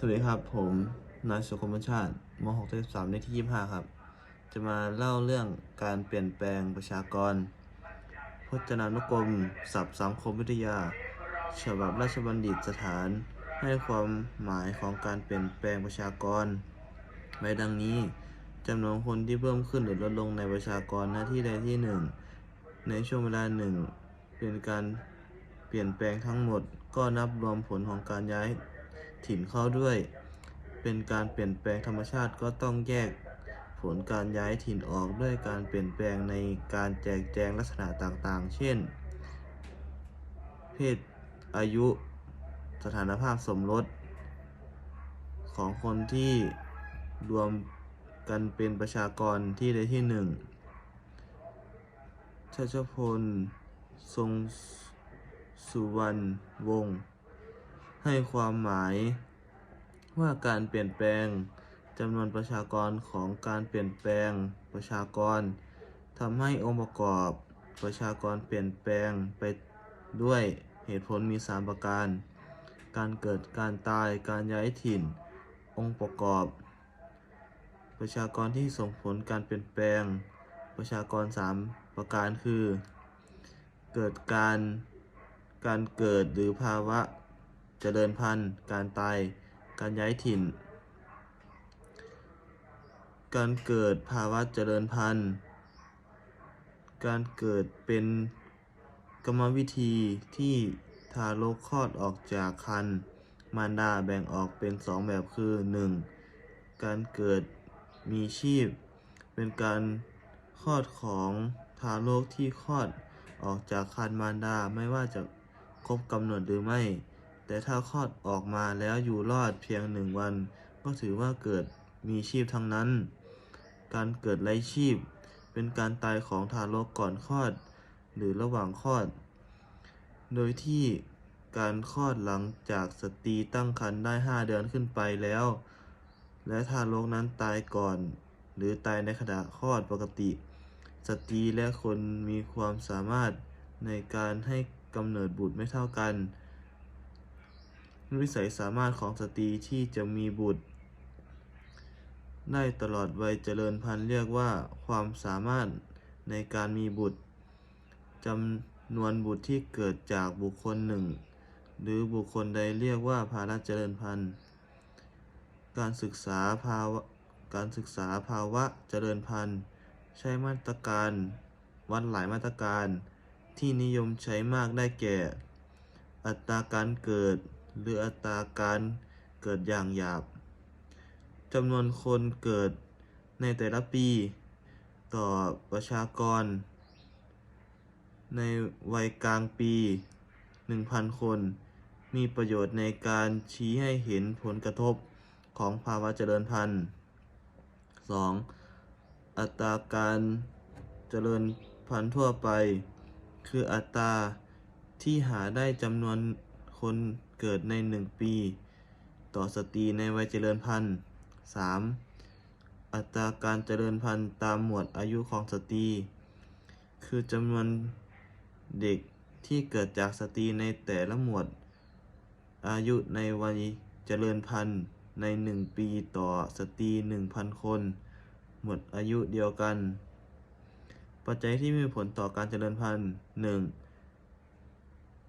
สวัสดีครับ ผมนายสุขมชาติม6.3เลขที่ 25 ครับ จะมาเล่าเรื่องการเปลี่ยนแปลงประชากร พจนานุกรม ศัพท์สังคมวิทยา ฉบับราชบัณฑิตสถาน ให้ความหมายของการเปลี่ยนแปลงประชากรไว้ดังนี้จำนวนคนที่เพิ่มขึ้นหรือลดลงในประชากรหน้าที่ใดที่หนึ่ง ในช่วงเวลาหนึ่งเป็นการเปลี่ยนแปลงทั้งหมด ก็นับรวมผลของการย้าย ถิ่นเข้าด้วย เป็นการเปลี่ยนแปลงธรรมชาติก็ต้องแยกผลการย้ายถิ่นออกด้วยการเปลี่ยนแปลงในการแจกแจงลักษณะต่างๆ เช่น เพศ อายุ สถานภาพสมรส ของคนที่รวมกันเป็นประชากรที่ใดที่หนึ่งชัชพล ทรงสุวรรณวงศ์ ให้ความหมายว่าการเปลี่ยนแปลงจำนวนประชากรของการเปลี่ยนแปลงประชากรทำให้องค์ประกอบประชากรเปลี่ยนแปลงไปด้วยเหตุผลมี 3 ประการ การเกิดการตายการย้ายถิ่น องค์ประกอบ ประชากรที่ส่งผลการเปลี่ยนแปลง ประชากร 3 ประการคือ เกิดการการเกิดหรือภาวะ เจริญพันธุ์ การตาย การย้ายถิ่น การเกิดภาวะเจริญพันธุ์ การเกิดเป็นกรรมวิธีที่ทารกคลอดออกจากครรภ์มารดาแบ่งออกเป็นสองแบบคือ 1. การเกิดมีชีพ เป็นการคลอดของทารกที่คลอดออกจากครรภ์มารดาไม่ว่าจะครบกำหนดหรือไม่ แต่ถ้าคลอดออกมาแล้วอยู่รอดเพียงหนึ่งวัน ก็ถือว่าเกิดมีชีพทั้งนั้น การเกิดไร้ชีพ เป็นการตายของทารกก่อนคลอด หรือระหว่างคลอด โดยที่การคลอดหลังจากสตรีตั้งครรภ์ได้ 5 เดือนขึ้นไปแล้ว และทารกนั้นตายก่อน หรือตายในขณะคลอดปกติ สตรีและคนมีความสามารถในการให้กำเนิดบุตรไม่เท่ากัน วิสัยสามารถของสตรีที่จะมีบุตร ได้ตลอดวัยเจริญพันธุ์เรียกว่าความสามารถในการมีบุตรจำนวนบุตรที่เกิดจากบุคคลหนึ่ง หรือบุคคลใดเรียกว่าภาระเจริญพันธุ์ การศึกษาภาวะการศึกษาภาวะเจริญพันธุ์ ใช้มาตรการวัดหลายมาตรการที่นิยมใช้มากได้แก่ อัตราการเกิด หรืออัตราการเกิดอย่างหยาบจำนวนคนเกิดในแต่ละปี ต่อประชากร ในวัยกลางปี 1,000 คน มีประโยชน์ในการชี้ให้เห็นผลกระทบของภาวะเจริญพันธุ์ 2. อัตราการเจริญพันธุ์ทั่วไป คืออัตราที่หาได้จำนวน คนเกิดใน 1 ปี ต่อสตรีในวัยเจริญพันธุ์ 3. อัตราการเจริญพันธุ์ตามหมวดอายุของสตรี คือจำนวนเด็กที่เกิดจากสตรีในแต่ละหมวด อายุในวัยเจริญพันธุ์ใน 1 ปีต่อสตรี 1,000 คน หมดอายุเดียวกัน ปัจจัยที่มีผลต่อการเจริญพันธุ์ 1.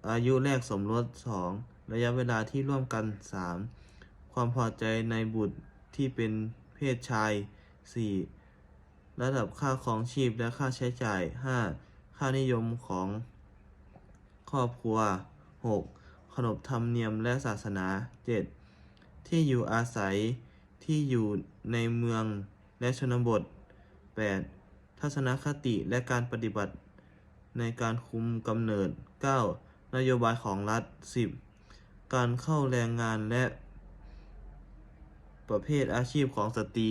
อายุแรกสมรส 2. ระยะเวลาที่ร่วมกัน 3. ความพอใจในบุตรที่เป็นเพศชาย 4. ระดับค่าครองชีพและค่าใช้จ่าย 5. ค่านิยมของครอบครัว 6. ขนบธรรมเนียมและศาสนา 7. ที่อยู่อาศัยที่อยู่ในเมืองและชนบท 8. ทัศนคติและการปฏิบัติในการคุมกำเนิด 9. นโยบายของรัฐ 10. การเข้าแรงงานและประเภทอาชีพของสตรี